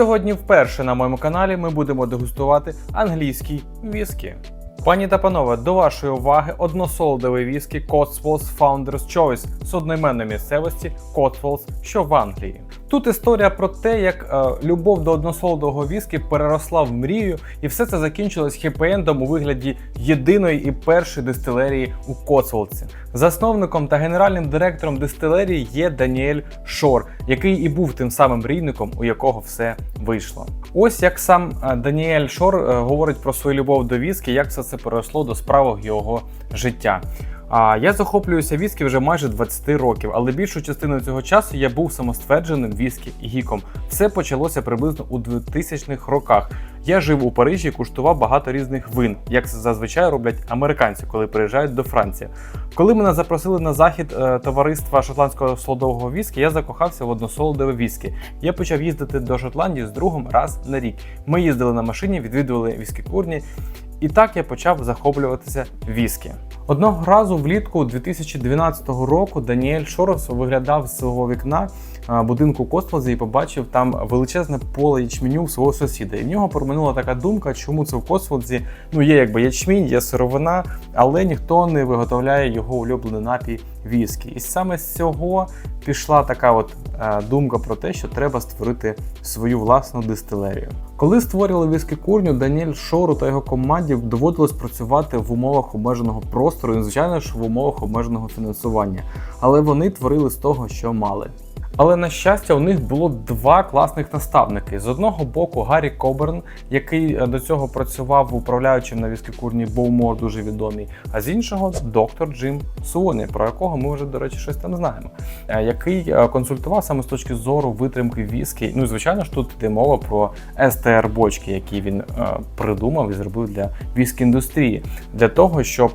Сьогодні вперше на моєму каналі ми будемо дегустувати англійський віскі. Пані та панове, до вашої уваги односолодовий віскі Cotswolds Founders Choice з одноіменної місцевості Cotswolds, що в Англії. Тут історія про те, як е, любов до односолодового віскі переросла в мрію, і все це закінчилось хеппі-ендом у вигляді єдиної і першої дистилерії у Коцволдсі. Засновником та генеральним директором дистилерії є Даніель Шор, який і був тим самим мрійником, у якого все вийшло. Ось як сам е, Даніель Шор е, говорить про свою любов до віскі, як все це переросло до справок його життя. А я захоплююся віскі вже майже 20 років, але більшу частину цього часу я був самоствердженим віскі гіком. Все почалося приблизно у 2000-х роках. Я жив у Парижі куштував багато різних вин, як зазвичай роблять американці, коли приїжджають до Франції. Коли мене запросили на захід е, товариства шотландського солодового віскі, я закохався в односолодове віскі. Я почав їздити до Шотландії з другом раз на рік. Ми їздили на машині, відвідували віскі курні. І так я почав захоплюватися віскі. Одного разу влітку 2012 року Даніель Шорос виглядав з свого вікна будинку Костлази і побачив там величезне поле ячменю свого сусіда. І в нього проминула така думка, чому це в Костлаці ну є якби ячмінь, є сировина, але ніхто не виготовляє його улюблений напій віскі. І саме з цього пішла така от е, думка про те, що треба створити свою власну дистилерію. Коли створювали віскі курню, Даніель Шору та його команді доводилось працювати в умовах обмеженого простору і, звичайно ж, в умовах обмеженого фінансування. Але вони творили з того, що мали. Але на щастя, у них було два класних наставники. З одного боку, Гаррі Коберн, який е, до цього працював управляючим на віскікурні Боумор, дуже відомий. А з іншого доктор Джим Суоні, про якого ми вже, до речі, щось там знаємо, е, який е, консультував саме з точки зору витримки віскі. Ну і звичайно ж, тут йде мова про СТР бочки, які він придумав і зробив для віскі індустрії, для того, щоб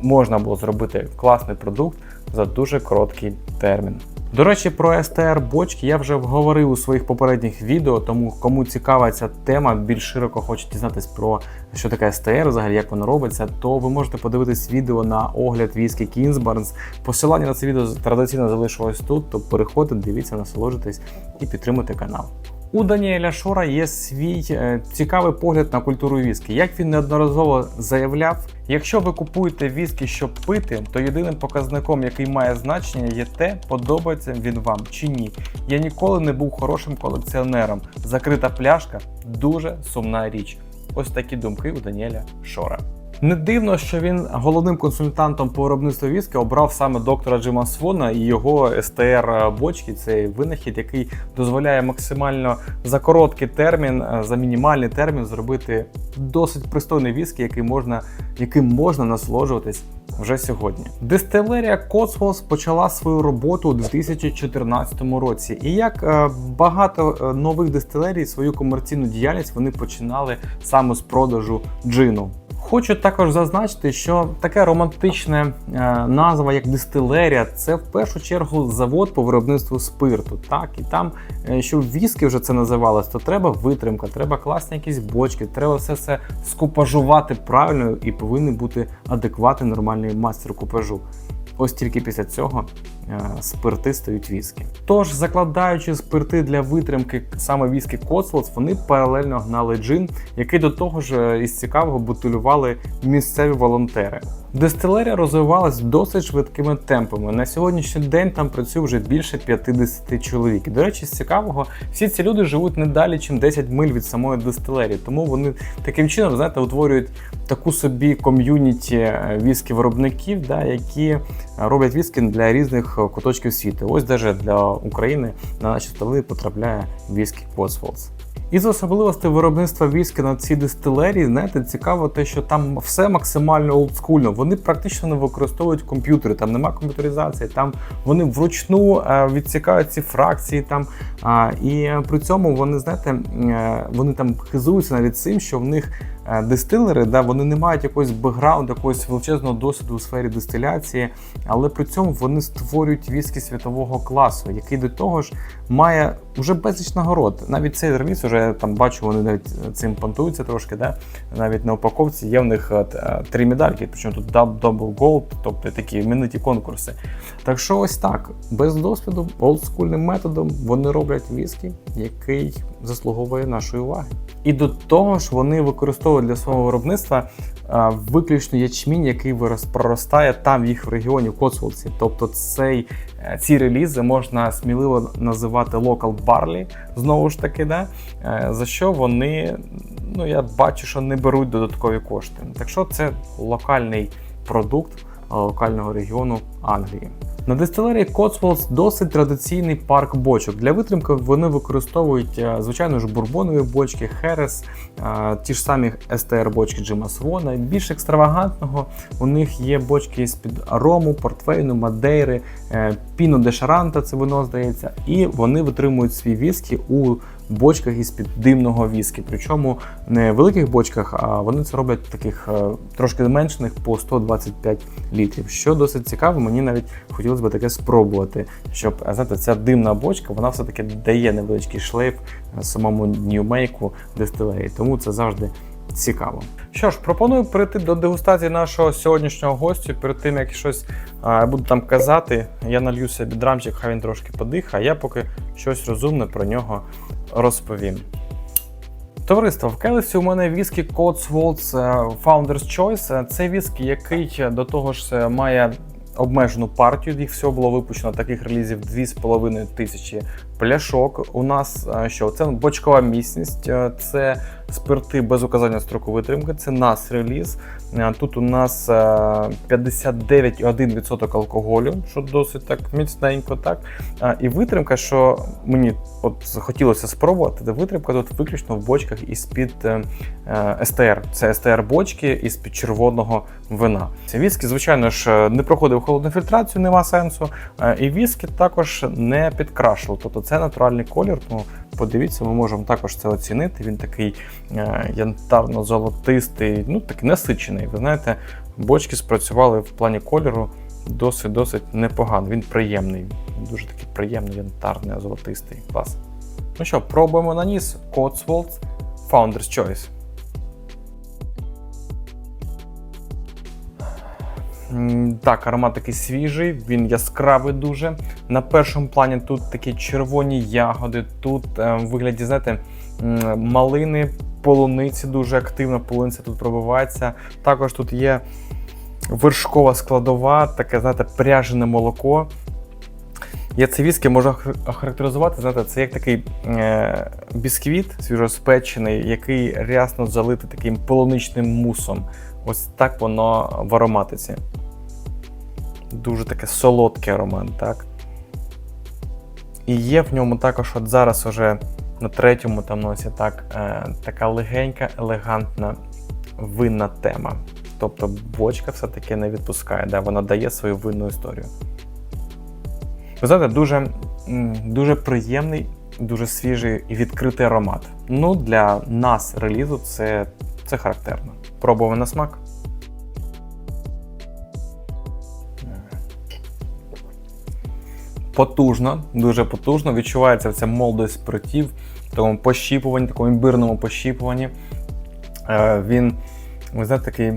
можна було зробити класний продукт за дуже короткий термін. До речі, про СТР бочки я вже говорив у своїх попередніх відео, тому кому цікава ця тема, більш широко хоче дізнатись про що таке СТР, взагалі як воно робиться, то ви можете подивитись відео на огляд віскі Кінзбарнс. Посилання на це відео традиційно залишилось тут, то переходьте, дивіться, насолоджуйтесь і підтримуйте канал. У Даніеля Шора є свій е, цікавий погляд на культуру віскі. Як він неодноразово заявляв, якщо ви купуєте віскі, щоб пити, то єдиним показником, який має значення, є те, подобається він вам чи ні. Я ніколи не був хорошим колекціонером. Закрита пляшка дуже сумна річ. Ось такі думки у Даніеля Шора. Не дивно, що він головним консультантом по виробництву віскі обрав саме доктора Джима Свона і його СТР бочки. Цей винахід, який дозволяє максимально за короткий термін, е, за мінімальний термін зробити досить пристойний віскі, який можна, яким можна насолоджуватись вже сьогодні. Дистилерія Cotswolds почала свою роботу у 2014 році, і як е, багато е, нових дистилерій, свою комерційну діяльність вони починали саме з продажу джину. Хочу також зазначити, що таке романтичне е, назва, як дистилерія, це в першу чергу завод по виробництву спирту. Так, і там, е, щоб віскі вже це називалось, то треба витримка, треба класні якісь бочки, треба все це скупажувати правильно і повинен бути адекватний нормальний мастер купажу. Ось тільки після цього спирти стають віскі. Тож, закладаючи спирти для витримки саме віскі Cotswolds, вони паралельно гнали джин, який до того ж е, із цікавого бутилювали місцеві волонтери. Дистилерія розвивалась досить швидкими темпами. На сьогоднішній день там працює вже більше 50 чоловік. До речі, з цікавого, всі ці люди живуть не далі, ніж 10 миль від самої дистилерії. Тому вони таким чином знаєте, утворюють таку собі ком'юніті е, віскі виробників, да, які роблять віскі для різних куточків світу. Ось навіть для України на наші столи потрапляє віскі Cotswolds. Із особливостей виробництва віскі на цій дистилерії, знаєте, цікаво те, що там все максимально олдскульно. Вони практично не використовують комп'ютери, там нема комп'ютеризації, там вони вручну е, відсікають ці фракції. Там і при цьому вони знаєте, е, вони там хизуються навіть цим, що в них Е, дистилери, да, вони не мають якогось бекграунду, якогось величезного досвіду у сфері дистиляції, але при цьому вони створюють віскі світового класу, який до того ж має вже безліч нагород. Навіть цей сервіс, вже там бачу, вони навіть цим понтуються трошки. Да? Навіть на упаковці є в них е, е, три медальки, причому тут Double Gold, тобто такі імениті конкурси. Так що ось так, без досвіду, олдскульним методом вони роблять віскі, який заслуговує нашої уваги. І до того ж, вони використовують для свого виробництва виключно ячмінь, який проростає там в їх в регіоні в Коцволці. Тобто цей, е, ці релізи можна сміливо називати local barley, знову ж таки, да? Е, за що вони, ну я бачу, що не беруть додаткові кошти. Так що це локальний продукт е, локального регіону Англії. На дистилерії Cotswolds досить традиційний парк бочок. Для витримки вони використовують, е, звичайно ж, бурбонові бочки, Херес, е, ті ж самі СТР бочки Джима Свона. Більш екстравагантного у них є бочки з-під рому, портвейну, мадейри, е, піно де шаранта, це вино здається, і вони витримують свій віскі у бочках із-під димного віскі. Причому не в великих бочках, а вони це роблять таких е, трошки зменшених по 125 літрів. Що досить цікаво, мені навіть хотілося б таке спробувати. Щоб знаєте, ця димна бочка, вона все-таки дає невеличкий шлейф е, самому ньюмейку дистилерії. Тому це завжди цікаво. Що ж, пропоную перейти до дегустації нашого сьогоднішнього гостю. Перед тим як щось а, буду там казати, я налью собі драмчик, хай він трошки подихає, а я поки щось розумне про нього розповім. Товариство, в келесі у мене віскі Cotswolds е, Founder's Choice. Е, Це віскі, який е, до того ж має обмежену партію. Їх всього було випущено таких релізів 2,5 тисячі пляшок. У нас е, що? Це бочкова міцність, е, це спирти без указання строку витримки, це нас реліз. Е, Тут у нас е, 59,1% алкоголю, що досить так міцненько. так. І витримка, що мені от захотілося спробувати, де витримка тут виключно в бочках із-під СТР. Це СТР бочки із-під червоного вина. Віскі, звичайно ж, не проходив холодну фільтрацію, нема сенсу. І віскі також не підкрашував. Тобто це натуральний колір. Ну, подивіться, ми можемо також це оцінити. Він такий е, янтарно-золотистий, ну такий насичений. Ви знаєте, бочки спрацювали в плані кольору досить-досить непогано. Він приємний, дуже такий приємний, янтарний, золотистий. Клас. Ну що, пробуємо на ніс Cotswolds Founder's Choice. Так, аромат такий свіжий, він яскравий дуже. На першому плані тут такі червоні ягоди, тут е, в вигляді, знаєте, малини, полуниці дуже активно, полуниця тут пробивається. Також тут є вершкова складова, таке, знаєте, пряжене молоко. Я це віскі можу ох- охарактеризувати, знаєте, це як такий е, бісквіт свіжоспечений, який рясно залитий таким полуничним мусом. Ось так воно в ароматиці. Дуже таке солодкий аромат, так? І є в ньому також, от зараз уже на третьому там носі так, е, така легенька, елегантна винна тема. Тобто бочка все-таки не відпускає, да? вона дає свою винну історію. Ви знаєте, дуже, дуже приємний, дуже свіжий і відкритий аромат. Ну, для нас релізу це, це характерно. Пробував на смак. Потужно, дуже потужно. Відчувається ця молодість спиртів, в тому пощіпуванні, такому імбирному пощіпуванні. Е, Він, ви знаєте, такий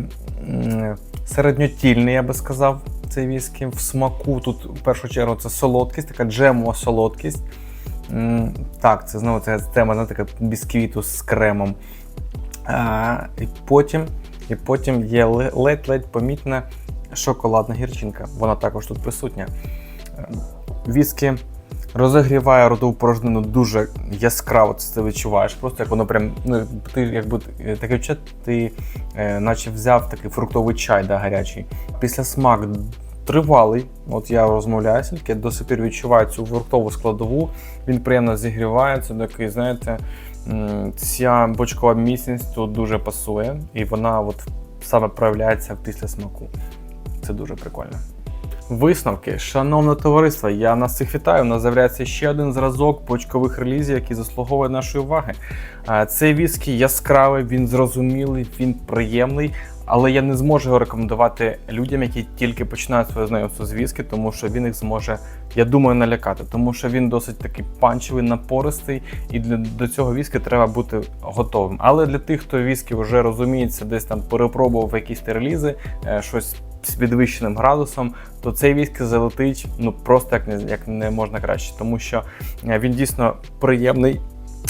середньотільний, я би сказав, цей віскі. В смаку тут в першу чергу це солодкість, така джемова солодкість. Так, це знову ця тема, знаєте, така бісквіту з кремом. А, і, потім, і потім є ледь-ледь помітна шоколадна гірчинка. Вона також тут присутня. Віскі розігріває ротову порожнину дуже яскраво, це ти відчуваєш. Просто як воно прям, ну, ти якби е, таке відчуття, ти е, наче взяв такий фруктовий чай да, гарячий. Після смак тривалий. От я розмовляю, тільки до сих пір відчуваю цю фруктову складову. Він приємно зігрівається, такий, знаєте, ця бочкова міцність тут дуже пасує, і вона от саме проявляється після смаку. Це дуже прикольно. Висновки, шановне товариство, я нас всіх вітаю. У нас з'являється ще один зразок бочкових релізів, який заслуговує нашої уваги. Цей віскі яскравий, він зрозумілий, він приємний, але я не зможу його рекомендувати людям, які тільки починають своє знайомство з віскі, тому що він їх зможе, я думаю, налякати, тому що він досить такий панчевий, напористий, і для до цього віскі треба бути готовим. Але для тих, хто віскі вже розуміється, десь там перепробував якісь релізи, е, щось з підвищеним градусом, то цей віскі залетить ну просто як не як не можна краще, тому що е, він дійсно приємний.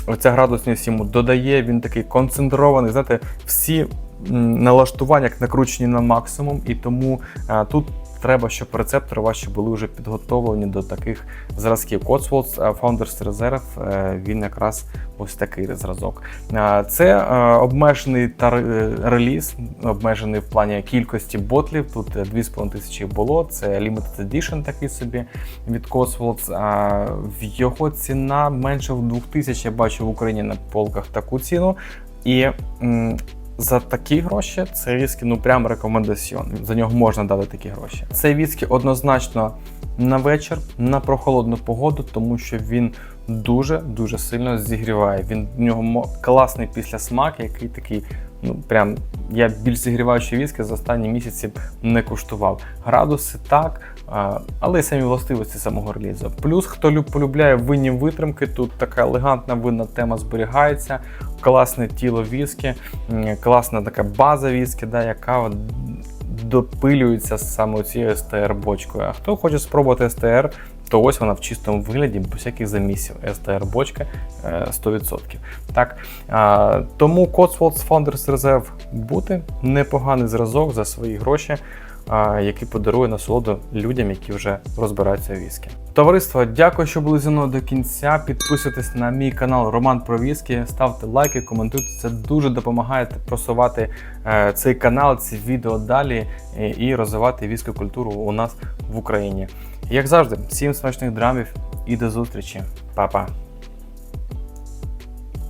Оця градусність йому додає, він такий концентрований. Знаєте, всі налаштування як накручені на максимум, і тому а, тут треба, щоб рецептори ваші були вже підготовлені до таких зразків. Cotswolds е, Founders Reserve, е, він якраз ось такий зразок. Е, Це обмежений реліз, обмежений в плані кількості ботлів. Тут е, 2,5 тисячі було. Це Limited Edition такий собі від Cotswolds. Його ціна менше в 2000, я бачу в Україні на полках таку ціну. І за такі гроші це віскі, ну прям рекомендаціон. За нього можна дати такі гроші. Це віскі однозначно на вечір, на прохолодну погоду, тому що він дуже дуже сильно зігріває. Він в нього класний післясмак, який такий. Ну прям я більш зігріваючий віскі за останні місяці не куштував. Градуси так, але й самі властивості самого релізу. Плюс, хто полюбляє винні витримки, тут така елегантна винна тема зберігається, класне тіло віскі, класна така база віскі, да, яка допилюється саме цією СТР-бочкою. А хто хоче спробувати СТР, то ось вона в чистому вигляді, без всяких замісів. СТР-бочка е, 100%. Так? А, тому Cotswolds Founders Reserve бути непоганий зразок за свої гроші, який подарує насолоду людям, які вже розбираються у віскі. Товариство, дякую, що були зі мною до кінця. Підписуйтесь на мій канал Роман про віскі, ставте лайки, коментуйте. Це дуже допомагає просувати е, цей канал, ці відео далі е, і розвивати віскі культуру у нас в Україні. Як завжди, всім смачних драмів і до зустрічі. Па-па!